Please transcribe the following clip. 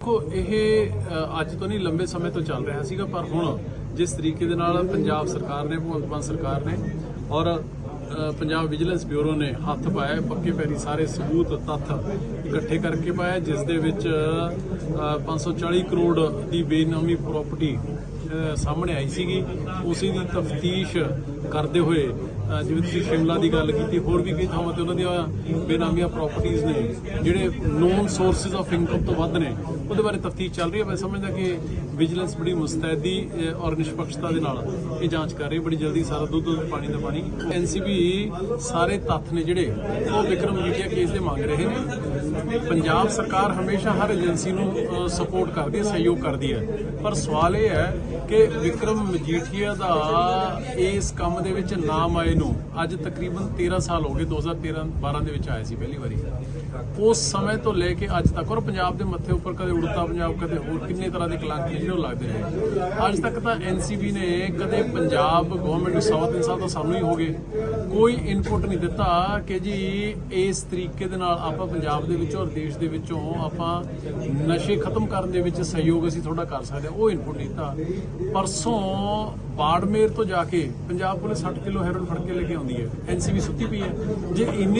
ਦੇਖੋ ਇਹ ਅੱਜ ਤੋਂ ਨਹੀਂ ਲੰਬੇ ਸਮੇਂ ਤੋਂ ਚੱਲ ਰਿਹਾ ਸੀਗਾ ਪਰ ਹੁਣ ਜਿਸ ਤਰੀਕੇ ਦੇ ਨਾਲ ਪੰਜਾਬ ਸਰਕਾਰ ਨੇ ਭਗਵੰਤ ਮਾਨ ਸਰਕਾਰ ਨੇ ਔਰ ਪੰਜਾਬ ਵਿਜੀਲੈਂਸ ਬਿਊਰੋ ਨੇ ਹੱਥ ਪਾਇਆ ਪੱਕੇ ਪੈਰੀ ਸਾਰੇ ਸਬੂਤ ਤੱਥ ਇਕੱਠੇ ਕਰਕੇ ਪਾਇਆ ਜਿਸ ਦੇ ਵਿੱਚ ਅ, 540 ਕਰੋੜ ਦੀ ਬੇਨਾਮੀ ਪ੍ਰਾਪਰਟੀ ਸਾਹਮਣੇ ਆਈ ਸੀਗੀ। ਉਸੇ ਦੀ ਤਫਤੀਸ਼ ਕਰਦੇ ਹੋਏ ਜਿਵੇਂ ਤੁਸੀਂ ਸ਼ਿਮਲਾ ਦੀ ਗੱਲ ਕੀਤੀ, ਹੋਰ ਵੀ ਕਈ ਥਾਵਾਂ ਤੇ ਉਹਨਾਂ ਦੀਆਂ ਬੇਨਾਮੀਆਂ ਪ੍ਰਾਪਰਟੀਆਂ ਨੇ, ਜਿਹੜੇ ਨੋਨ ਸੋਰਸਸ ਆਫ ਇਨਕਮ ਤੋਂ ਵੱਧ ਨੇ, ਉਹਦੇ ਬਾਰੇ ਤਫਤੀਸ਼ ਚੱਲ ਰਹੀ ਹੈ। ਮੈਂ ਸਮਝਦਾ ਕਿ ਵਿਜੀਲੈਂਸ ਬੜੀ ਮੁਸਤੈਦੀ ਔਰ ਨਿਸ਼ਪਕਸ਼ਤਾ ਦੇ ਨਾਲ ਇਹ ਜਾਂਚ ਕਰ ਰਹੀ ਬੜੀ ਜਲਦੀ ਸਾਰਾ ਦੁੱਧ ਦੁੱਧ ਪਾਣੀ ਦਾ ਪਾਣੀ। ਐਨਸੀਬੀ ਸਾਰੇ ਤੱਥ ਨੇ ਜਿਹੜੇ, ਉਹ ਵਿਕਰਮ ਮਜੀਠੀਆ ਕੇਸ ਦੇ ਮੰਗ ਰਹੇ ਨੇ। ਪੰਜਾਬ ਸਰਕਾਰ ਹਮੇਸ਼ਾ ਹਰ ਏਜੰਸੀ ਨੂੰ ਸਪੋਰਟ ਕਰਦੀ ਹੈ, ਸਹਿਯੋਗ ਕਰਦੀ ਹੈ। ਪਰ ਸਵਾਲ ਇਹ ਹੈ ਕਿ ਵਿਕਰਮ ਮਜੀਠੀਆ ਦਾ ਇਸ ਕੰਮ ਦੇ ਵਿੱਚ ਨਾਮ ਆਏ ਨੂੰ ਅੱਜ ਤਕਰੀਬਨ 13 ਸਾਲ ਹੋ ਗਏ 2013 12 ਦੇ ਵਿੱਚ ਆਇਆ ਸੀ ਪਹਿਲੀ ਵਾਰੀ। ਉਸ ਸਮੇਂ ਤੋਂ ਲੈ ਕੇ ਅੱਜ ਤੱਕ, ਔਰ ਪੰਜਾਬ ਦੇ ਮੱਥੇ ਉੱਪਰ ਕਦੇ ਉੜਤਾ, ਪੰਜਾਬ ਕਦੇ ਹੋਰ ਕਿੰਨੇ ਤਰ੍ਹਾਂ ਦੇ ਕਲੰਕ ਨੇ ਜਿਹੜੇ ਲੱਗਦੇ ਰਹੇ। ਅੱਜ ਤੱਕ ਤਾਂ ਐਨਸੀਬੀ ਨੇ ਕਦੇ ਪੰਜਾਬ ਗਵਰਨਮੈਂਟ ਨੂੰ ਸਵਾ ਤਿੰਨ ਸਾਲ ਤਾਂ ਸਾਨੂੰ ਹੀ ਹੋ ਗਏ। ਕੋਈ ਇਨਪੁਟ ਨਹੀਂ ਦਿੱਤਾ ਕਿ ਜੀ ਇਸ ਤਰੀਕੇ ਦੇ ਨਾਲ ਆਪਾਂ ਪੰਜਾਬ ਦੇ ਵਿੱਚੋਂ ਔਰ ਦੇਸ਼ ਦੇ ਵਿੱਚੋਂ ਆਪਾਂ ਨਸ਼ੇ ਖਤਮ ਕਰਨ ਦੇ ਵਿੱਚ ਸਹਿਯੋਗ ਅਸੀਂ ਥੋੜਾ ਕਰ ਸਕਦੇ ਹਾਂ। ਉਹ ਇਨਪੁਟ ਨਹੀਂ ਦਿੱਤਾ। ਪਰਸੋਂ ਬਾੜਮੇਰ ਤੋਂ ਜਾ ਕੇ ਪੰਜਾਬ ਪੁਲਿਸ 60 ਕਿਲੋ ਹੈਰੋਨ ਫੜ ਕੇ ਲੈ ਕੇ ਆਉਂਦੀ ਹੈ। ਐਨਸੀਬੀ ਸੁੱਤੀ ਪਈ ਹੈ। ਜੇ ਇੰਨੀ